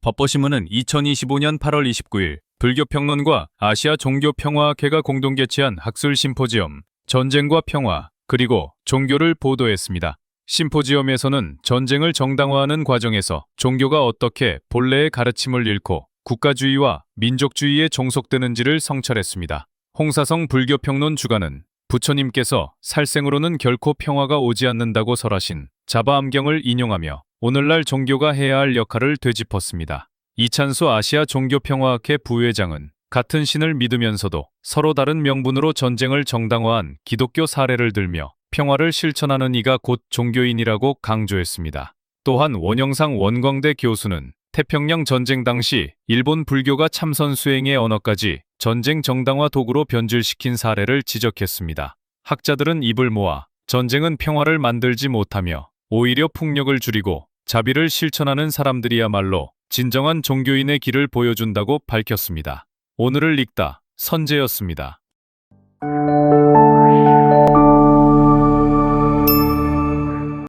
법보신문은 2025년 8월 29일 불교평론과 아시아 종교평화학회가 공동 개최한 학술 심포지엄 전쟁과 평화 그리고 종교를 보도했습니다. 심포지엄에서는 전쟁을 정당화하는 과정에서 종교가 어떻게 본래의 가르침을 잃고 국가주의와 민족주의에 종속되는지를 성찰했습니다. 홍사성 불교평론 주간은 부처님께서 살생으로는 결코 평화가 오지 않는다고 설하신 자바암경을 인용하며 오늘날 종교가 해야 할 역할을 되짚었습니다. 이찬수 아시아 종교평화학회 부회장은 같은 신을 믿으면서도 서로 다른 명분으로 전쟁을 정당화한 기독교 사례를 들며 평화를 실천하는 이가 곧 종교인이라고 강조했습니다. 또한 원영상 원광대 교수는 태평양 전쟁 당시 일본 불교가 참선 수행의 언어까지 전쟁 정당화 도구로 변질시킨 사례를 지적했습니다. 학자들은 입을 모아 전쟁은 평화를 만들지 못하며 오히려 폭력을 줄이고 자비를 실천하는 사람들이야말로 진정한 종교인의 길을 보여준다고 밝혔습니다. 오늘을 읽다 선재였습니다.